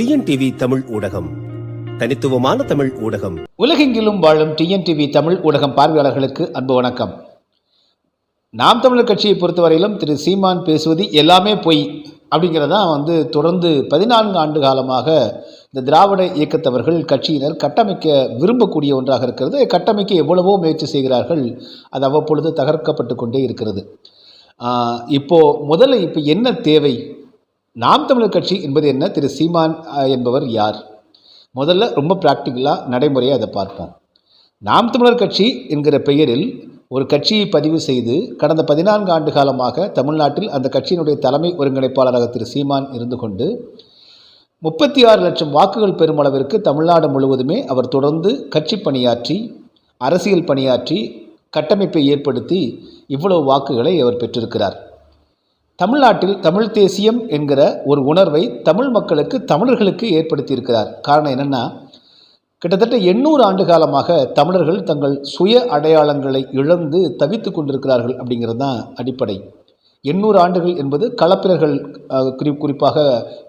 TNTV Tamil ஊடகம். தனித்துவமான தமிழ் ஊடகம். உலகெங்கிலும் வாழும் டிஎன்டிவி தமிழ் ஊடகம் பார்வையாளர்களுக்கு அன்பு வணக்கம். நாம் தமிழர் கட்சியை பொறுத்தவரையிலும் திரு சீமான் பேசுவது எல்லாமே பொய் அப்படிங்கிறதான் வந்து தொடர்ந்து பதினான்கு ஆண்டு காலமாக இந்த திராவிட இயக்கத்தவர்கள் கட்சியினர் கட்டமைக்க விரும்பக்கூடிய ஒன்றாக இருக்கிறது. கட்டமைக்க எவ்வளவோ முயற்சி செய்கிறார்கள். அது அவ்வப்பொழுது தகர்க்கப்பட்டு கொண்டே இருக்கிறது. இப்போது முதல்ல இப்போ என்ன தேவை? நாம் தமிழர் கட்சி என்பது என்ன? திரு சீமான் என்பவர் யார்? முதல்ல ரொம்ப ப்ராக்டிக்கலாக நடைமுறையாக அதை பார்ப்போம். நாம் தமிழர் கட்சி என்கிற பெயரில் ஒரு கட்சியை பதிவு செய்து கடந்த பதினான்கு ஆண்டு காலமாக தமிழ்நாட்டில் அந்த கட்சியினுடைய தலைமை ஒருங்கிணைப்பாளராக திரு சீமான் இருந்து கொண்டு முப்பத்தி ஆறு லட்சம் வாக்குகள் பெறும் அளவிற்கு தமிழ்நாடு முழுவதுமே அவர் தொடர்ந்து கட்சி பணியாற்றி அரசியல் பணியாற்றி கட்டமைப்பை ஏற்படுத்தி இவ்வளவு வாக்குகளை அவர் பெற்றிருக்கிறார். தமிழ்நாட்டில் தமிழ் தேசியம் என்கிற ஒரு உணர்வை தமிழ் மக்களுக்கு தமிழர்களுக்கு ஏற்படுத்தியிருக்கிறார். காரணம் என்னென்னா கிட்டத்தட்ட எண்ணூறு ஆண்டு காலமாக தமிழர்கள் தங்கள் சுய அடையாளங்களை இழந்து தவித்து கொண்டிருக்கிறார்கள் அப்படிங்கிறது தான் அடிப்படை. எண்ணூறு ஆண்டுகள் என்பது களப்பிரர்கள் குறி குறிப்பாக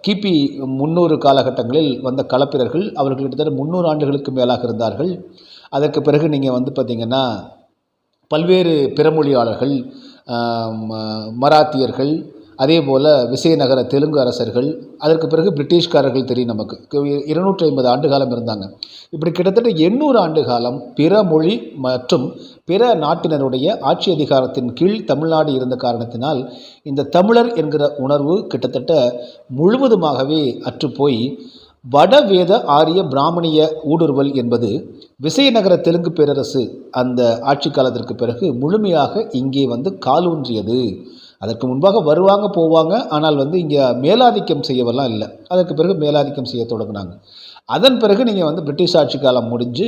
கிபி முன்னூறு காலகட்டங்களில் வந்த களப்பிரர்கள் அவர்கள் கிட்டத்தட்ட முந்நூறு ஆண்டுகளுக்கு மேலாக இருந்தார்கள். அதற்கு பிறகு நீங்கள் வந்து பார்த்திங்கன்னா பல்வேறு பிறமொழியாளர்கள் மராத்தியர்கள் அதே போல் விசயநகர தெலுங்கு அரசர்கள் அதற்கு பிறகு பிரிட்டிஷ்காரர்கள் தெரியும் நமக்கு. இருநூற்றி ஐம்பது ஆண்டு காலம் இருந்தாங்க. இப்படி கிட்டத்தட்ட எண்ணூறு ஆண்டு காலம் பிற மொழி மற்றும் பிற நாட்டினருடைய ஆட்சி அதிகாரத்தின் கீழ் தமிழ்நாடு இருந்த காரணத்தினால் இந்த தமிழர் என்கிற உணர்வு கிட்டத்தட்ட முழுவதுமாகவே அற்றுப்போய் வடவேத ஆரிய பிராமணிய ஊடுருவல் என்பது விசயநகர தெலுங்கு பேரரசு அந்த ஆட்சி காலத்திற்கு பிறகு முழுமையாக இங்கே வந்து காலூன்றியது. அதற்கு முன்பாக வருவாங்க போவாங்க ஆனால் வந்து இங்கே மேலாதிக்கம் செய்யவெல்லாம் இல்லை. அதற்கு பிறகு மேலாதிக்கம் செய்ய தொடங்கினாங்க. அதன் பிறகு நீங்கள் வந்து பிரிட்டிஷ் ஆட்சி காலம் முடிஞ்சு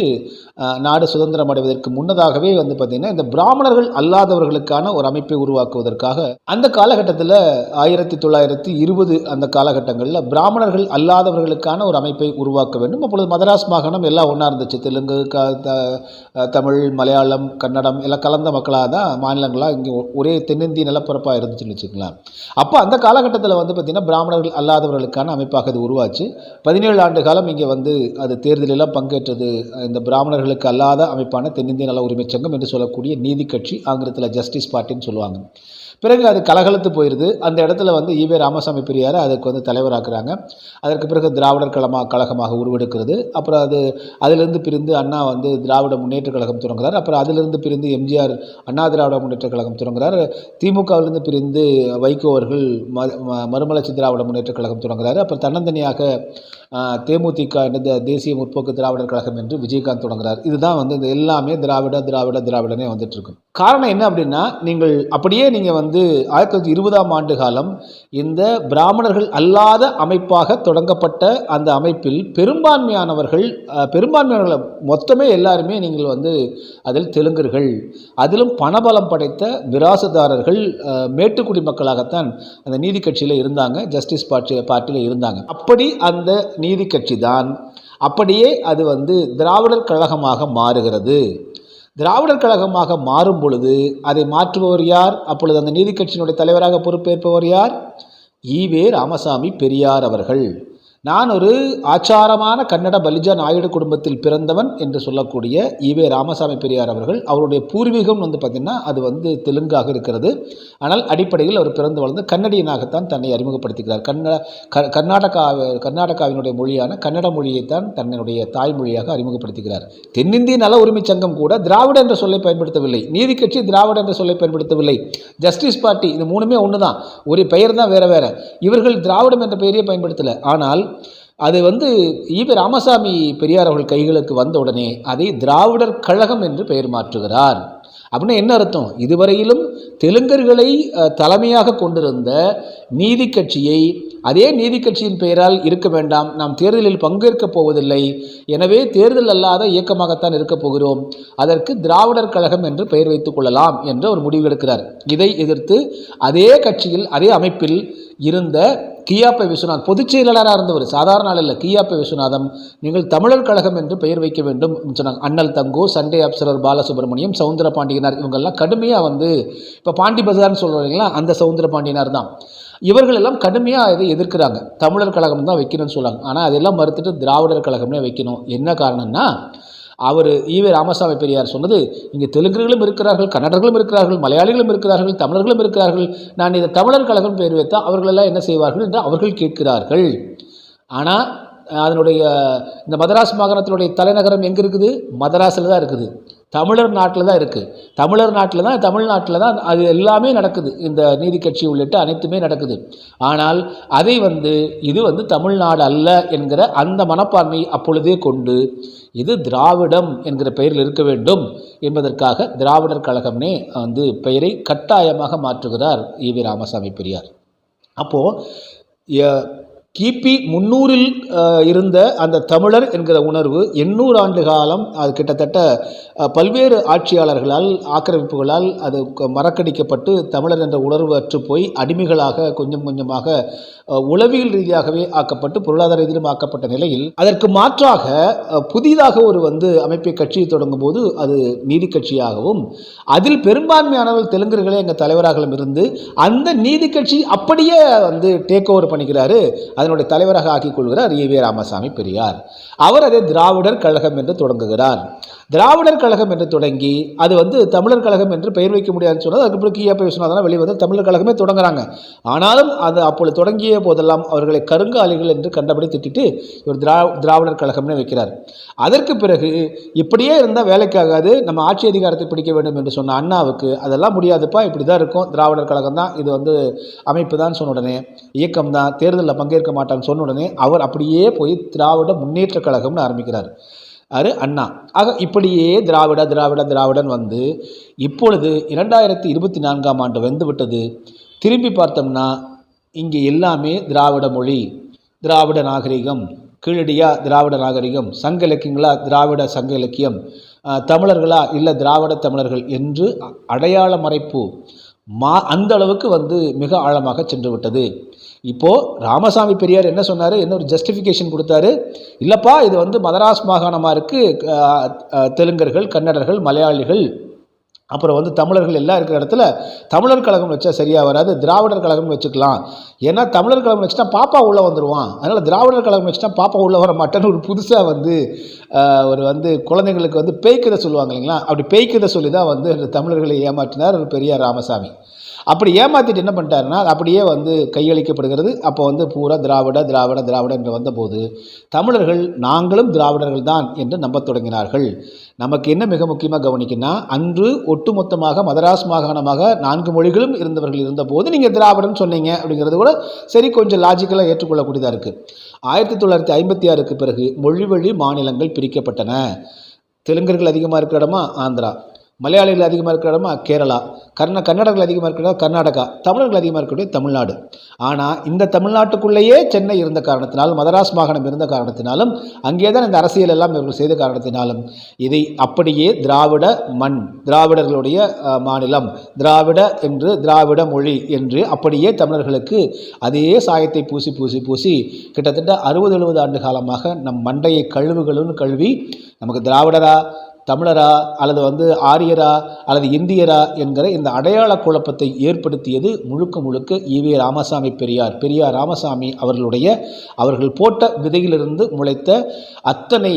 நாடு சுதந்திரம் அடைவதற்கு முன்னதாகவே வந்து பார்த்திங்கன்னா இந்த பிராமணர்கள் அல்லாதவர்களுக்கான ஒரு அமைப்பை உருவாக்குவதற்காக அந்த காலகட்டத்தில் ஆயிரத்தி தொள்ளாயிரத்தி இருபது அந்த காலகட்டங்களில் பிராமணர்கள் அல்லாதவர்களுக்கான ஒரு அமைப்பை உருவாக்க வேண்டும். அப்பொழுது மதராஸ் மாகாணம் எல்லாம் ஒன்றா இருந்துச்சு. தெலுங்கு க த தமிழ் மலையாளம் கன்னடம் எல்லாம் கலந்த மக்களாக தான் மாநிலங்களாக இங்கே ஒரே தென்னிந்திய நிலப்பரப்பாக இருந்துச்சுன்னு வச்சுக்கலாம் அப்போ அந்த காலகட்டத்தில் வந்து பார்த்திங்கன்னா பிராமணர்கள் அல்லாதவர்களுக்கான அமைப்பாக இது உருவாச்சு. பதினேழு ஆண்டு காலம் இங்கே வந்து அது தேர்தலெல்லாம் பங்கேற்றது இந்த பிராமணர்களுக்கு அல்லாத அமைப்பான தென்னிந்திய நல உரிமைச் சங்கம் என்று சொல்லக்கூடிய நீதி கட்சி ஆங்கிலத்தில் ஜஸ்டிஸ் பார்ட்டின்னு சொல்லுவாங்க. பிறகு அது கலகலத்து போயிடுது அந்த இடத்துல வந்து ஈவே ராமசாமி பெரியார் அதுக்கு வந்து தலைவராக்குறாங்க. அதற்கு பிறகு திராவிடர் கழமாக கழகமாக உருவெடுக்கிறது. அப்புறம் அது அதிலிருந்து பிரிந்து அண்ணா வந்து திராவிட முன்னேற்ற கழகம் தொடங்குறார் அப்புறம் அதிலிருந்து பிரிந்து எம்ஜிஆர் அண்ணா திராவிட முன்னேற்ற கழகம் தொடங்குறார் திமுகவிலிருந்து பிரிந்து வைகோ அவர்கள் ம ம- மறுமலர்ச்சி திராவிட முன்னேற்ற கழகம் தொடங்குறாரு அப்புறம் தன்னந்தனியாக தேமுதிக தேமுதிக இந்த தேசிய முற்போக்கு திராவிடர் கழகம் என்று விஜயகாந்த் தொடங்குறார். இதுதான் வந்து இந்த எல்லாமே திராவிட திராவிட திராவிடனே வந்துட்டு இருக்கும் காரணம் என்ன அப்படின்னா நீங்கள் அப்படியே நீங்கள் வந்து ஆயிரத்தி தொள்ளாயிரத்தி இருபதாம் ஆண்டு காலம் இந்த பிராமணர்கள் அல்லாத அமைப்பாக தொடங்கப்பட்ட அந்த அமைப்பில் பெரும்பான்மையானவர்கள் அஹ், பெரும்பான்மையானவர்கள் மொத்தமே எல்லாருமே நீங்கள் வந்து அதில் தெலுங்கர்கள் அதிலும் பணபலம் படைத்த விராசதாரர்கள் மேட்டுக்குடி மக்களாகத்தான் அந்த நீதி கட்சியில் இருந்தாங்க ஜஸ்டிஸ் பார்ட்டி பார்ட்டியில் இருந்தாங்க. அப்படி அந்த நீதி கட்சி தான் அப்படியே அது வந்து திராவிடர் கழகமாக மாறுகிறது. திராவிடர் கழகமாக மாறும் பொழுது அதை மாற்றுபவர் யார்? அப்பொழுது அந்த நீதி கட்சியினுடைய தலைவராக பொறுப்பேற்பவர் யார்? ஈவே ராமசாமி பெரியார் அவர்கள். நான் ஒரு ஆச்சாரமான கன்னட பலிஜா நாயுடு குடும்பத்தில் பிறந்தவன் என்று சொல்லக்கூடிய ஈவே ராமசாமி பெரியார் அவர்கள் அவருடைய பூர்வீகம் வந்து பார்த்திங்கன்னா அது வந்து தெலுங்காக இருக்கிறது. ஆனால் அடிப்படையில் அவர் பிறந்து வளர்ந்து கன்னடியனாகத்தான் தன்னை அறிமுகப்படுத்துகிறார் கன்னட க கர்நாடகா கர்நாடகாவினுடைய மொழியான கன்னட மொழியைத்தான் தன்னுடைய தாய்மொழியாக அறிமுகப்படுத்துகிறார் தென்னிந்திய நல உரிமைச் சங்கம் கூட திராவிட என்ற சொல்லை பயன்படுத்தவில்லை. நீதி கட்சி திராவிட என்ற சொல்லை பயன்படுத்தவில்லை. ஜஸ்டிஸ் பார்ட்டி இது மூணுமே ஒன்று தான் ஒரு பெயர் தான் வேறு வேறு. இவர்கள் திராவிடம் என்ற பெயரையே பயன்படுத்தலை. ஆனால் அது வந்து ஈபி ராமசாமி பெரியார் அவர்கள் கைகளுக்கு வந்த உடனே அதை திராவிடர் கழகம் என்று பெயர் மாற்றுகிறார். அப்படின்னா என்ன அர்த்தம்? இதுவரையிலும் தெலுங்கர்களை தலைமையாக கொண்டிருந்த நீதி கட்சியை அதே நீதி கட்சியின் பெயரால் இருக்க வேண்டாம். நாம் தேர்தலில் பங்கேற்கப் போவதில்லை. எனவே தேர்தல் அல்லாத இயக்கமாகத்தான் இருக்கப் போகிறோம். அதற்கு திராவிடர் கழகம் என்று பெயர் வைத்துக் கொள்ளலாம் என்று ஒரு முடிவு எடுக்கிறார். இதை எதிர்த்து அதே கட்சியில் அதே அமைப்பில் இருந்த கியாப்பை விஸ்வநாத் பொதுச் செயலாளராக இருந்தவர் சாதாரண ஆள் இல்லை. கியாப்பை விஸ்வநாதம் நீங்கள் தமிழர் கழகம் என்று பெயர் வைக்க வேண்டும் சொன்னாங்க. அண்ணல் தங்கோ சண்டே அப்சரர் பாலசுப்ரமணியம் சவுந்தர பாண்டியனார் இவங்கெல்லாம் கடுமையாக வந்து இப்போ பாண்டி பஜார்னு சொல்கிறீங்களா அந்த சவுந்தர பாண்டியனார் தான். இவர்கள் எல்லாம் கடுமையாக இதை எதிர்க்கிறாங்க. தமிழர் கழகம் தான் வைக்கணும்னு சொல்லுவாங்க ஆனால் அதெல்லாம் மறுத்துட்டு திராவிடர் கழகம்னே வைக்கணும். என்ன காரணம்னா அவர் ஈவே ராமசாமி பெரியார் சொன்னது இங்கே தெலுங்குகளும் இருக்கிறார்கள் கன்னடர்களும் இருக்கிறார்கள் மலையாளிகளும் இருக்கிறார்கள் தமிழர்களும் இருக்கிறார்கள். நான் இதை தமிழர் கழகம் பெயர் வைத்தால் அவர்களெல்லாம் என்ன செய்வார்கள்? என்று அவர்கள் கேட்கிறார்கள். ஆனால் அதனுடைய இந்த மதராஸ் மாகாணத்தினுடைய தலைநகரம் எங்கே இருக்குது? மதராஸில் தான் இருக்குது. தமிழர் நாட்டில் தான் இருக்குது தமிழர் நாட்டில் தான் தமிழ்நாட்டில் தான் அது எல்லாமே நடக்குது. இந்த நீதி கட்சி உள்ளிட்ட அனைத்துமே நடக்குது. ஆனால் அதை வந்து இது வந்து தமிழ்நாடு அல்ல என்கிற அந்த மனப்பான்மை அப்பொழுதே கொண்டு இது திராவிடம் என்கிற பெயரில் இருக்க வேண்டும் என்பதற்காக திராவிடர் கழகம்னே வந்து பெயரை கட்டாயமாக மாற்றுகிறார் ஈவி ராமசாமி பெரியார். அப்போது கிபி முன்னூறில் இருந்த அந்த தமிழர் என்கிற உணர்வு எண்ணூறு ஆண்டு காலம் அது கிட்டத்தட்ட பல்வேறு ஆட்சியாளர்களால் ஆக்கிரமிப்புகளால் அது மறக்கடிக்கப்பட்டு தமிழர் என்ற உணர்வு அற்று போய் அடிமைகளாக கொஞ்சம் கொஞ்சமாக உளவியல் ரீதியாகவே ஆக்கப்பட்டு பொருளாதார ரீதியிலும் ஆக்கப்பட்ட நிலையில் அதற்கு மாற்றாக புதிதாக ஒரு வந்து அமைப்பை கட்சியை தொடங்கும் போது அது நீதி கட்சியாகவும் அதில் பெரும்பான்மையானவர்கள் தெலுங்கர்களே எங்கள் தலைவராகவும் இருந்து அந்த நீதி கட்சி அப்படியே வந்து டேக் ஓவர் பண்ணிக்கிறாரு. அதனுடைய தலைவராக ஆக்கிக் கொள்கிறார் ஈவே ராமசாமி பெரியார். அவர் அதை திராவிடர் கழகம் என்று தொடங்குகிறார். திராவிடர் கழகம் என்று தொடங்கி அது வந்து தமிழர் கழகம் என்று பெயர் வைக்க முடியாதுன்னு சொன்னால் அதுக்கப்புறம் கீழே விஸ்வநாதன் வெளியே வந்து தமிழர் கழகமே தொடங்குறாங்க. ஆனாலும் அது அப்பொழுது தொடங்கிய போதெல்லாம் அவர்களை கருங்காலிகள் என்று கண்டபடி திட்டிட்டு இவர் திரா திராவிடர் கழகம்னு வைக்கிறார். அதற்கு பிறகு இப்படியே இருந்தால் வேலைக்காகாது நம்ம ஆட்சி அதிகாரத்தை பிடிக்க வேண்டும் என்று சொன்ன அண்ணாவுக்கு அதெல்லாம் முடியாதுப்பா இப்படி தான் இருக்கும் திராவிடர் கழகம் தான் இது வந்து அமைப்பு தான் சொன்ன உடனே இயக்கம் தான் தேர்தலில் பங்கேற்க மாட்டான்னு சொன்ன உடனே அவர் அப்படியே போய் திராவிட முன்னேற்ற கழகம்னு ஆரம்பிக்கிறார். அது அண்ணா. ஆக இப்படியே திராவிட திராவிட திராவிடன் வந்து இப்பொழுது இரண்டாயிரத்தி இருபத்தி நான்காம் ஆண்டு வந்துவிட்டது திரும்பி பார்த்தோம்னா இங்கே எல்லாமே திராவிட மொழி திராவிட நாகரிகம் கீழடியா திராவிட நாகரிகம் சங்க இலக்கியங்களா திராவிட சங்க இலக்கியம் தமிழர்களா இல்லை திராவிட தமிழர்கள் என்று அடையாள மறைப்பு மா அந்த அளவுக்கு வந்து மிக ஆழமாக சென்று விட்டது. இப்போது ராமசாமி பெரியார் என்ன சொன்னார்? என்ன ஒரு ஜஸ்டிஃபிகேஷன் கொடுத்தாரு? இல்லைப்பா இது வந்து மதராஸ் மாகாணமாக இருக்குது தெலுங்கர்கள் கன்னடர்கள் மலையாளிகள் அப்புறம் வந்து தமிழர்கள் எல்லாம் இருக்கிற இடத்துல தமிழர் கழகம் வச்சா சரியாக வராது திராவிடர் கழகம் வச்சுக்கலாம். ஏன்னா தமிழர் கழகம் வச்சுட்டா பாப்பா உள்ளே வந்துடுவான் அதனால் திராவிடர் கழகம் வச்சுட்டா பாப்பா உள்ளே வர மாட்டேன்னு ஒரு புதுசாக வந்து ஒரு வந்து குழந்தைங்களுக்கு வந்து பேய்க்கதை சொல்லுவாங்க இல்லைங்களா? அப்படி பேய்க்கதை சொல்லி தான் வந்து அந்த தமிழர்களை ஏமாற்றினார் ஒரு பெரியார் ராமசாமி. அப்படி ஏமாற்றிட்டு என்ன பண்ணிட்டாருன்னா அப்படியே வந்து கையளிக்கப்படுகிறது. அப்போ வந்து பூரா திராவிட திராவிட திராவிட என்று வந்தபோது தமிழர்கள் நாங்களும் திராவிடர்கள் தான் என்று நம்பத் தொடங்கினார்கள். நமக்கு என்ன மிக முக்கியமாக கவனிக்கணும்னா அன்று ஒட்டுமொத்தமாக மதராஸ் மாகாணமாக நான்கு மொழிகளும் இருந்தவர்கள் இருந்தபோது நீங்கள் திராவிடன் சொன்னீங்க அப்படிங்கிறது கூட சரி கொஞ்சம் லாஜிக்கலாக ஏற்றுக்கொள்ளக்கூடியதாக இருக்குது ஆயிரத்தி தொள்ளாயிரத்தி ஐம்பத்தி ஆறுக்கு பிறகு மொழி வழி மாநிலங்கள் பிரிக்கப்பட்டன. தெலுங்கர்கள் அதிகமாக இருக்கிற இடமா? ஆந்திரா. மலையாளிகள் அதிகமாக இருக்கிற இடமா கேரளா கர்ண கன்னடர்கள் அதிகமாக இருக்கிற இடம் கர்நாடகா தமிழர்கள் அதிகமாக இருக்கக்கூடிய தமிழ்நாடு. ஆனால் இந்த தமிழ்நாட்டுக்குள்ளேயே சென்னை இருந்த காரணத்தினாலும் மதராஸ் மாகாணம் இருந்த காரணத்தினாலும் அங்கே தான் இந்த அரசியல் எல்லாம் இவர்கள் செய்த காரணத்தினாலும் இதை அப்படியே திராவிட மண் திராவிடர்களுடைய மாநிலம் திராவிட என்று திராவிட மொழி என்று அப்படியே தமிழர்களுக்கு அதே சாயத்தை பூசி பூசி பூசி கிட்டத்தட்ட அறுபது எழுபது ஆண்டு காலமாக நம் மண்டையை கழுவுகளும் கழுவி நமக்கு திராவிடரா தமிழரா அல்லது வந்து ஆரியரா அல்லது இந்தியரா என்கிற இந்த அடையாள குழப்பத்தை ஏற்படுத்தியது முழுக்க முழுக்க ஈவே ராமசாமி பெரியார். பெரியார் ராமசாமி அவர்களுடைய அவர்கள் போட்ட விதையிலிருந்து முளைத்த அத்தனை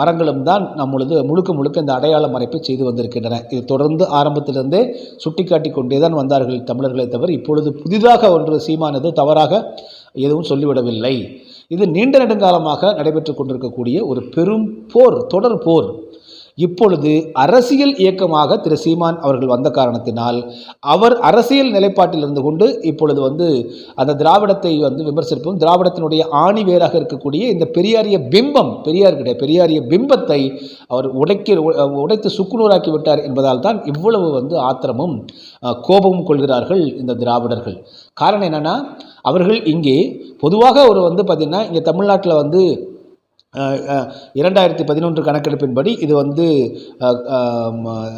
மரங்களும் தான் நம்மளது முழுக்க முழுக்க இந்த அடையாள மறைப்பை செய்து வந்திருக்கின்றன. இது தொடர்ந்து ஆரம்பத்திலிருந்தே சுட்டிக்காட்டி கொண்டே தான் வந்தார்கள் தமிழர்களை தவிர இப்பொழுது புதிதாக ஒன்று சீமானது தவறாக எதுவும் சொல்லிவிடவில்லை. இது நீண்ட நெடுங்காலமாக நடைபெற்று கொண்டிருக்கக்கூடிய ஒரு பெரும் போர் தொடர் போர். இப்பொழுது அரசியல் இயக்கமாக திரு சீமான் அவர்கள் வந்த காரணத்தினால் அவர் அரசியல் நிலைப்பாட்டில் இருந்து கொண்டு இப்பொழுது வந்து அந்த திராவிடத்தை வந்து விமர்சிப்போம். திராவிடத்தினுடைய ஆணி வேராக இருக்கக்கூடிய இந்த பெரியாரிய பிம்பம் பெரியார் கிடையாது பெரியாரிய பிம்பத்தை அவர் உடைக்க உடைத்து சுக்குநூறாக்கி விட்டார் என்பதால் தான் இவ்வளவு வந்து ஆத்திரமும் கோபமும் கொள்கிறார்கள் இந்த திராவிடர்கள். காரணம் என்னன்னா அவர்கள் இங்கே பொதுவாக ஒரு வந்து பார்த்திங்கன்னா இங்கே தமிழ்நாட்டில் வந்து இரண்டாயிரத்தி பதினொன்று கணக்கெடுப்பின்படி இது வந்து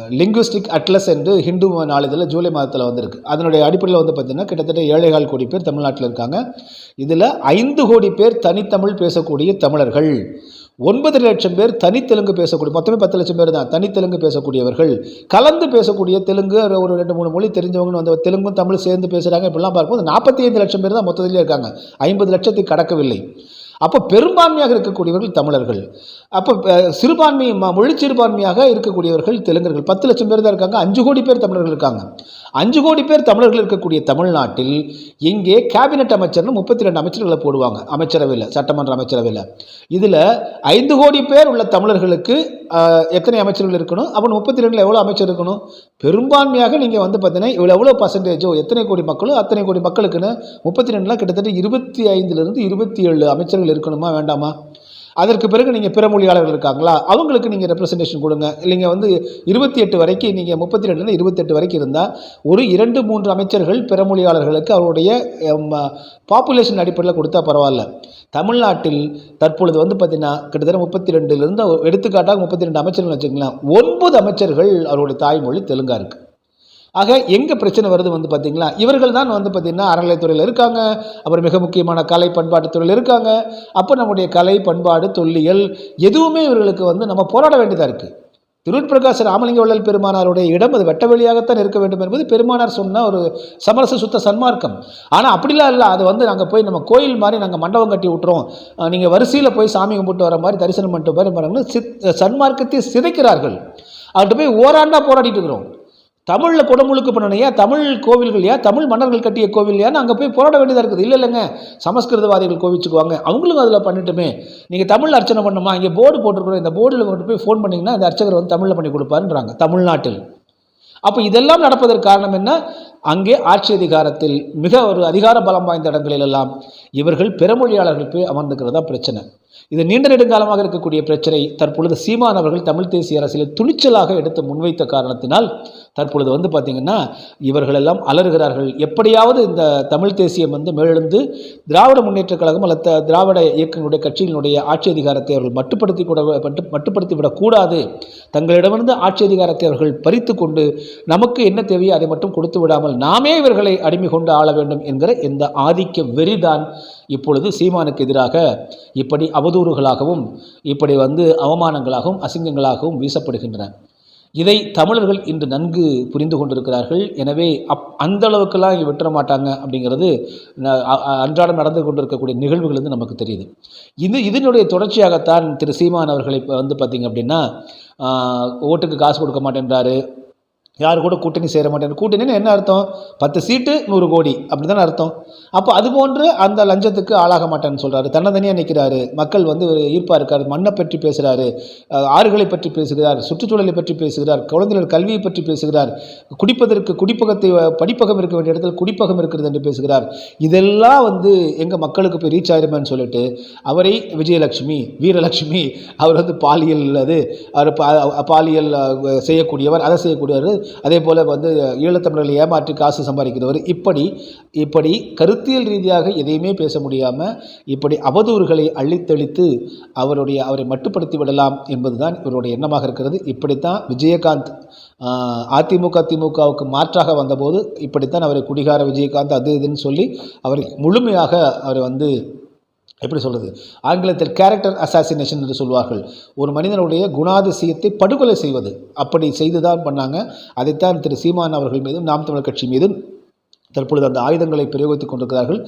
லிங்குவிஸ்டிக் அட்லஸ் என்று ஹிந்து நாளிதழில் ஜூலை மாதத்தில் வந்திருக்கு. அதனுடைய அடிப்படையில் வந்து பார்த்திங்கன்னா கிட்டத்தட்ட ஏழைகால் கோடி பேர் தமிழ்நாட்டில் இருக்காங்க. இதில் ஐந்து கோடி பேர் தனித்தமிழ் பேசக்கூடிய தமிழர்கள். ஒன்பது லட்சம் பேர் தனித்தெலுங்கு பேசக்கூடிய மொத்தமே பத்து லட்சம் பேர் தான் தனித்தெலுங்கு பேசக்கூடியவர்கள். கலந்து பேசக்கூடிய தெலுங்கு ஒரு- ஒரு ரெண்டு மூணு மொழி தெரிஞ்சவங்க வந்து தெலுங்கும் தமிழ் சேர்ந்து பேசுகிறாங்க இப்படிலாம் பார்க்கும்போது நாற்பத்தி ஐந்து லட்சம் பேர் தான் மொத்தத்திலே இருக்காங்க. ஐம்பது லட்சத்தை கடக்கவில்லை. அப்போ பெரும்பான்மையாக இருக்கக்கூடியவர்கள் தமிழர்கள். அப்போ சிறுபான்மை மொழி சிறுபான்மையாக இருக்கக்கூடியவர்கள் தெலுங்கர்கள். பத்து லட்சம் பேர் தான் இருக்காங்க அஞ்சு கோடி பேர் தமிழர்கள் இருக்காங்க. அஞ்சு கோடி பேர் தமிழர்கள் இருக்கக்கூடிய தமிழ்நாட்டில் இங்கே கேபினெட் அமைச்சர்னு முப்பத்தி ரெண்டு அமைச்சர்களை போடுவாங்க. அமைச்சரவையில் சட்டமன்ற அமைச்சரவையில். இதில் ஐந்து கோடி பேர் உள்ள தமிழர்களுக்கு எத்தனை அமைச்சர்கள் இருக்கணும்? அப்போ முப்பத்தி ரெண்டில் எவ்வளோ அமைச்சர் இருக்கணும்? பெரும்பான்மையாக நீங்கள் வந்து பார்த்தீங்கன்னா இவ்வளோ எவ்வளோ பர்சன்டேஜோ எத்தனை கோடி மக்களோ அத்தனை கோடி மக்களுக்குன்னு முப்பத்தி ரெண்டில் கிட்டத்தட்ட இருபத்தி ஐந்துலேருந்து இருபத்தி ஏழு அமைச்சர்கள் இருக்கணுமா? வேண்டாமா? அதற்கு பிறகு நீங்கள் பிற மொழியாளர்கள் இருக்காங்களா? அவங்களுக்கு நீங்கள் ரெப்ரசன்டேஷன் கொடுங்க. இல்லைங்க வந்து இருபத்தி எட்டு வரைக்கும் நீங்கள் முப்பத்தி ரெண்டுலேருந்து இருபத்தெட்டு வரைக்கும் இருந்தால் ஒரு இரண்டு மூன்று அமைச்சர்கள் பிற மொழியாளர்களுக்கு அவருடைய பாப்புலேஷன் அடிப்படையில் கொடுத்தா பரவாயில்ல. தமிழ்நாட்டில் தற்பொழுது வந்து பார்த்தீங்கன்னா கிட்டத்தட்ட முப்பத்தி ரெண்டுலேருந்து எடுத்துக்காட்டாக முப்பத்தி ரெண்டு அமைச்சர்கள் வச்சுக்கலாம் ஒன்பது அமைச்சர்கள் அவருடைய தாய்மொழி தெலுங்கா இருக்குது ஆக எங்கே பிரச்சனை வருது வந்து பார்த்தீங்களா இவர்கள் தான் வந்து பார்த்திங்கன்னா அறநிலைத்துறையில் இருக்காங்க. அப்புறம் மிக முக்கியமான கலை பண்பாட்டு துறையில் இருக்காங்க. அப்போ நம்முடைய கலை பண்பாடு தொல்லியல் எதுவுமே இவர்களுக்கு வந்து நம்ம போராட வேண்டியதாக இருக்குது திருட்பிரகாஷ் ராமலிங்க வள்ளல் பெருமானாருடைய இடம் அது வெட்ட வெளியாகத்தான் இருக்க வேண்டும் என்பது பெருமானார் சொன்ன ஒரு சமரச சுத்த சன்மார்க்கம். ஆனால் அப்படிலாம் இல்லை. அது வந்து நாங்கள் போய் நம்ம கோயில் மாதிரி நாங்கள் மண்டபம் கட்டி விட்டுறோம். நீங்கள் வரிசையில் போய் சாமி கும்பிட்டு வர மாதிரி தரிசனம் பண்ணிட்டு மாதிரி சித் சன்மார்க்கத்தை சிதைக்கிறார்கள். அவர்கிட்ட போய் ஓராண்டாக போராடிட்டு இருக்கிறோம். தமிழில் குடமுழுக்கு பண்ணணையா தமிழ் கோவில்கள் தமிழ் மன்னர்கள் கட்டிய கோவில்லையான்னு அங்கே போய் போராட வேண்டியதாக இருக்குது. இல்லை இல்லைங்க. சமஸ்கிருதவாதிகள் கோவிச்சுக்குவாங்க. அவங்களும் அதில் பண்ணிட்டுமே. நீங்கள் தமிழ் அர்ச்சனை பண்ணுமா? இங்கே போர்டு போட்டிருக்கிறோம். இந்த போர்டில் கொண்டு போய் ஃபோன் பண்ணிங்கன்னா இந்த அர்ச்சகர் வந்து தமிழில் பண்ணி கொடுப்பாருன்றாங்க. தமிழ்நாட்டில். அப்போ இதெல்லாம் நடப்பதற்கு காரணம் என்ன? அங்கே ஆட்சி அதிகாரத்தில் மிக ஒரு அதிகார பலம் வாய்ந்த இடங்களிலெல்லாம் இவர்கள் பிறமொழியாளர்கள் போய் அமர்ந்துக்கிறதா பிரச்சனை. இது நீண்ட நெடுங்காலமாக இருக்கக்கூடிய பிரச்சனை. தற்பொழுது சீமான் அவர்கள் தமிழ் தேசிய அரசியலில் துணிச்சலாக எடுத்து முன்வைத்த காரணத்தினால் தற்பொழுது வந்து பார்த்திங்கன்னா இவர்கள் எல்லாம் அலறுகிறார்கள். எப்படியாவது இந்த தமிழ் தேசியம் வந்து மேலெழுந்து திராவிட முன்னேற்ற கழகம் அல்லது திராவிட இயக்கங்களுடைய கட்சியினுடைய ஆட்சி அதிகாரத்தை அவர்கள் மட்டுப்படுத்தி கூட மட்டுப்படுத்தி விடக்கூடாது தங்களிடமிருந்து ஆட்சி அதிகாரத்தை அவர்கள் பறித்து கொண்டு நமக்கு என்ன தேவையோ அதை மட்டும் கொடுத்து விடாமல் நாமே இவர்களை அடிமை கொண்டு ஆள வேண்டும் என்கிற இந்த ஆதிக்க வெறிதான் இப்பொழுது சீமானுக்கு எதிராக இப்படி அவதூறுகளாகவும் இப்படி வந்து அவமானங்களாகவும் அசிங்கங்களாகவும் வீசப்படுகின்றன. இதை தமிழர்கள் இன்று நன்கு புரிந்து கொண்டிருக்கிறார்கள். எனவே அப் அந்த அளவுக்கெல்லாம் இங்கே விட்டுற மாட்டாங்க அப்படிங்கிறது அன்றாடம் நடந்து கொண்டிருக்கக்கூடிய நிகழ்வுகள் வந்து நமக்கு தெரியுது. இது இதனுடைய தொடர்ச்சியாகத்தான் திரு சீமான் அவர்களை இப்போ வந்து பார்த்திங்க அப்படின்னா ஓட்டுக்கு காசு கொடுக்க மாட்டேன்றாரு. யார் கூட கூட்டணி சேர மாட்டேன். கூட்டணின்னு என்ன அர்த்தம்? பத்து சீட்டு நூறு கோடி அப்படி தானே அர்த்தம். அப்போ அது போன்று அந்த லஞ்சத்துக்கு ஆளாக மாட்டேன்னு சொல்கிறாரு தன்னதனியாக நிற்கிறாரு மக்கள் வந்து ஒரு ஈர்ப்பாக இருக்கார். மண்ணை பற்றி பேசுகிறாரு ஆறுகளை பற்றி பேசுகிறார். சுற்றுச்சூழலை பற்றி பேசுகிறார். குழந்தைகள் கல்வியை பற்றி பேசுகிறார். குடிப்பதற்கு குடிப்பகத்தை படிப்பகம் இருக்க வேண்டிய இடத்துல குடிப்பகம் இருக்கிறது என்று பேசுகிறார். இதெல்லாம் வந்து எங்கள் மக்களுக்கு போய் ரீச் ஆயிருமேன்னு சொல்லிட்டு அவரை விஜயலட்சுமி வீரலட்சுமி அவர் வந்து பாலியல் அது அவர் பா- பாலியல் செய்யக்கூடியவர் அதை செய்யக்கூடியவர் அதே போல் வந்து ஈழத்தமிழர்களை ஏமாற்றி காசு சம்பாதிக்கிறவர் இப்படி இப்படி கருத்தியல் ரீதியாக எதையுமே பேச முடியாமல் இப்படி அவதூறுகளை அள்ளித்தெளித்து அவருடைய அவரை மட்டுப்படுத்தி விடலாம் என்பதுதான் இவருடைய எண்ணமாக இருக்கிறது. இப்படித்தான் விஜயகாந்த் அதிமுக திமுகவுக்கு மாற்றாக வந்தபோது இப்படித்தான் அவரை குடிகார விஜயகாந்த் அது இதுன்னு சொல்லி அவரை முழுமையாக அவரை வந்து எப்படி சொல்கிறது ஆங்கிலத்தில் கேரக்டர் அசாசினேஷன் என்று சொல்வார்கள். ஒரு மனிதனுடைய குணாதிசயத்தை படுகொலை செய்வது. அப்படி செய்து தான் பண்ணாங்க. அதைத்தான் திரு சீமான் அவர்கள் மீதும் நாம் தமிழர் கட்சி மீதும் தற்பொழுது அந்த ஆயுதங்களை பிரயோகித்துக் கொண்டிருக்கிறார்கள்.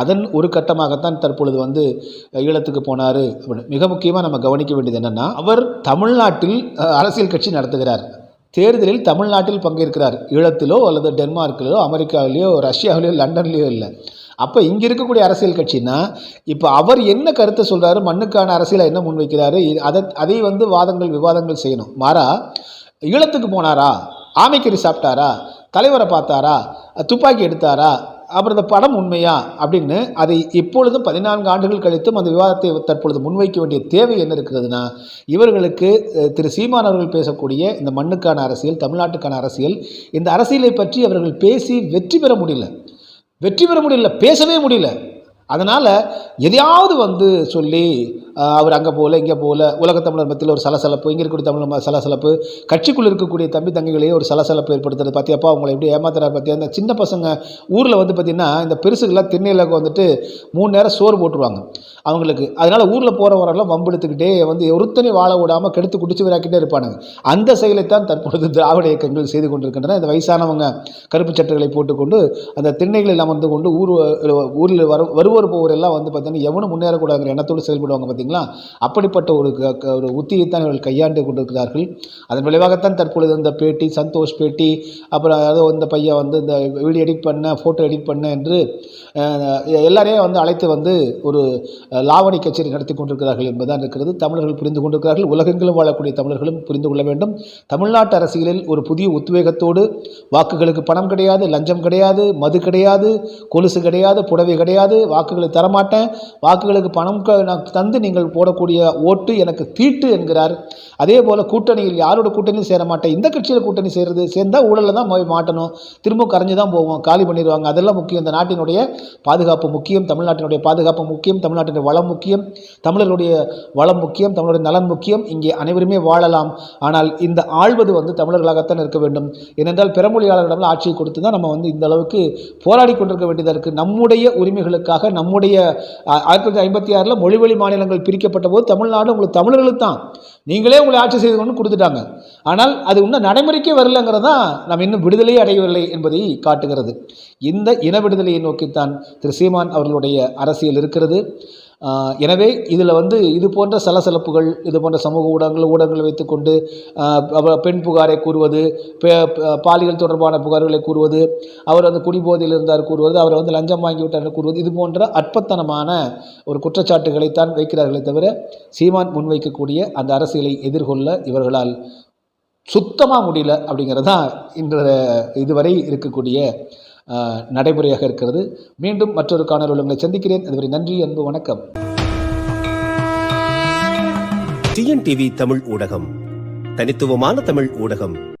அதன் ஒரு கட்டமாகத்தான் தற்பொழுது வந்து ஈழத்துக்கு போனார். மிக முக்கியமாக நம்ம கவனிக்க வேண்டியது என்னென்னா அவர் தமிழ்நாட்டில் அரசியல் கட்சி நடத்துகிறார். தேர்தலில் தமிழ்நாட்டில் பங்கேற்கிறார். ஈழத்திலோ அல்லது டென்மார்க்கிலோ அமெரிக்காவிலேயோ ரஷ்யாவிலேயோ லண்டன்லேயோ இல்லை. அப்போ இங்கே இருக்கக்கூடிய அரசியல் கட்சினா இப்போ அவர் என்ன கருத்தை சொல்கிறாரு மண்ணுக்கான அரசியலை என்ன முன்வைக்கிறாரு அதை அதை வந்து வாதங்கள் விவாதங்கள் செய்யணும். மாறா ஈழத்துக்கு போனாரா ஆமைக்கறி சாப்பிட்டாரா தலைவரை பார்த்தாரா துப்பாக்கி எடுத்தாரா அப்புறம் இந்த படம் உண்மையா அப்படின்னு அதை இப்பொழுதும் பதினான்கு ஆண்டுகள் கழித்தும் அந்த விவாதத்தை தற்பொழுது முன்வைக்க வேண்டிய தேவை என்ன இருக்கிறதுனா இவர்களுக்கு திரு சீமான் அவர்கள் பேசக்கூடிய இந்த மண்ணுக்கான அரசியல் தமிழ்நாட்டுக்கான அரசியல் இந்த அரசியலை பற்றி அவர்கள் பேசி வெற்றி பெற முடியல. வெற்றி பெற முடியல பேசவே முடியல. அதனால் எதையாவது வந்து சொல்லி அவர் அங்கே போகல இங்கே போகல உலகத்தமிழர் மத்தியில் ஒரு சலசலப்பு இங்கே இருக்கக்கூடிய தமிழ் சலசலப்பு கட்சிக்குள்ளே இருக்கக்கூடிய தம்பி தங்கைகளே ஒரு சலசலப்பு ஏற்படுத்துறது. பார்த்தியாப்பா அவங்களை எப்படி ஏமாத்துறாரு பார்த்தியா இந்த சின்ன பசங்க ஊரில் வந்து பார்த்திங்கன்னா இந்த பெருசுகள்லாம் திண்ணையில் வந்துட்டு மூணு நேரம் சோறு போட்டுருவாங்க. அவங்களுக்கு. அதனால் ஊரில் போகிறவரெல்லாம் வம்பெடுத்துக்கிட்டே வந்து ஒருத்தனை வாழ விடாமல் கெடுத்து குடிச்சு விராக்கிட்டே இருப்பானுங்க. அந்த செயலைத்தான் தற்பொழுது திராவிட இயக்கங்கள் செய்து கொண்டிருக்கின்றன. இந்த வயசானவங்க கருப்பு சட்டைகளை போட்டுக்கொண்டு அந்த திண்ணைகளில் அமர்ந்து கொண்டு ஊர் ஊரில் வர வருவோர் போவோர் எல்லாம் வந்து பார்த்தீங்கன்னா எவனும் முன்னேறக்கூடாதுங்கிற எண்ணத்தோடு செயல்படுவாங்க பார்த்தீங்களா அப்படிப்பட்ட ஒரு க- க- ஒரு உத்தியைத்தான் இவர்கள் கையாண்டு கொண்டிருக்கிறார்கள். அதன் விளைவாகத்தான் தற்பொழுது இந்த பேட்டி சந்தோஷ் பேட்டி அப்புறம் அதாவது இந்த பையன் வந்து இந்த வீடியோ எடிட் பண்ண ஃபோட்டோ எடிட் பண்ண என்று எல்லாரையும் வந்து அழைத்து வந்து ஒரு லாவணி கச்சேரி நடத்தி கொண்டிருக்கிறார்கள் என்பதுதான் இருக்கிறது. தமிழர்கள் புரிந்து கொண்டிருக்கிறார்கள். உலகெங்கிலும் வாழக்கூடிய தமிழர்களும் புரிந்து கொள்ள வேண்டும். தமிழ்நாட்டு அரசியலில் ஒரு புதிய உத்வேகத்தோடு வாக்குகளுக்கு பணம் கிடையாது லஞ்சம் கிடையாது மது கிடையாது கொலுசு கிடையாது புடவை கிடையாது வாக்குகளை தரமாட்டேன். வாக்குகளுக்கு பணம் க- நான் தந்து நீங்கள் போடக்கூடிய ஓட்டு எனக்கு தீட்டு என்கிறார். அதே போல் கூட்டணியில் யாரோட கூட்டணியும் சேர மாட்டேன். இந்த கட்சியில் கூட்டணி சேர்றது சேர்ந்தால் ஊழலில் தான் போய் மாட்டணும். திரும்ப கரைஞ்சு தான் போவோம். காலி பண்ணிடுவாங்க. அதெல்லாம் முக்கியம். இந்த நாட்டினுடைய பாதுகாப்பு முக்கியம். தமிழ்நாட்டினுடைய பாதுகாப்பு முக்கியம். தமிழ்நாட்டினுடைய வளம் முக்கியம் தமிழர்களுடைய வளம் முக்கியம் தமிழருடைய நலன் முக்கியம் இங்கே அனைவருமே வாழலாம். ஆனால் இந்த ஆள்வது வந்து தமிழர்களாகத்தான் இருக்க வேண்டும். ஏனென்றால் பிறமொழியாளர்களிடம் ஆட்சியை கொடுத்து தான் நம்ம வந்து இந்த அளவுக்கு போராடி கொண்டிருக்க வேண்டியதாக இருக்குது நம்முடைய உரிமைகளுக்காக நம்முடைய ஆயிரத்தி தொள்ளாயிரத்தி ஐம்பத்தி ஆறில் மொழிவழி மாநிலங்கள் பிரிக்கப்பட்ட போது தமிழ்நாடு உங்களுக்கு தமிழர்களுக்கு தான். நீங்களே உங்களை ஆட்சி செய்து கொண்டு கொடுத்துட்டாங்க. ஆனால் அது இன்னும் நடைமுறைக்கே வரலங்கிறது தான் நாம் இன்னும் விடுதலையே அடையவில்லை என்பதை காட்டுகிறது. இந்த இன விடுதலையை நோக்கித்தான் திரு சீமான் அவர்களுடைய அரசியல் இருக்கிறது. எனவே இதில் வந்து இது போன்ற சலசலப்புகள் இது போன்ற சமூக ஊடகங்கள் ஊடகங்களை வைத்துக்கொண்டு அப்புறம் பெண் புகாரை கூறுவது ப- பாலியல் தொடர்பான புகார்களை கூறுவது அவர் வந்து குடிபோதையில் இருந்தார் கூறுவது அவர் வந்து லஞ்சம் வாங்கிவிட்டார் கூறுவது இது போன்ற அற்பத்தனமான ஒரு குற்றச்சாட்டுகளைத்தான் வைக்கிறார்களே தவிர சீமான் முன்வைக்கக்கூடிய அந்த அரசியலை எதிர்கொள்ள இவர்களால் சுத்தமாக முடியல அப்படிங்கிறது தான் இன்று இதுவரை இருக்கக்கூடிய நடைமுறையாக இருக்கிறது. மீண்டும் மற்றொரு காணொலி உங்களை சந்திக்கிறேன். அதுவரை நன்றி அன்பு வணக்கம். டிஎன்டிவி தமிழ் ஊடகம். தனித்துவமான தமிழ் ஊடகம்.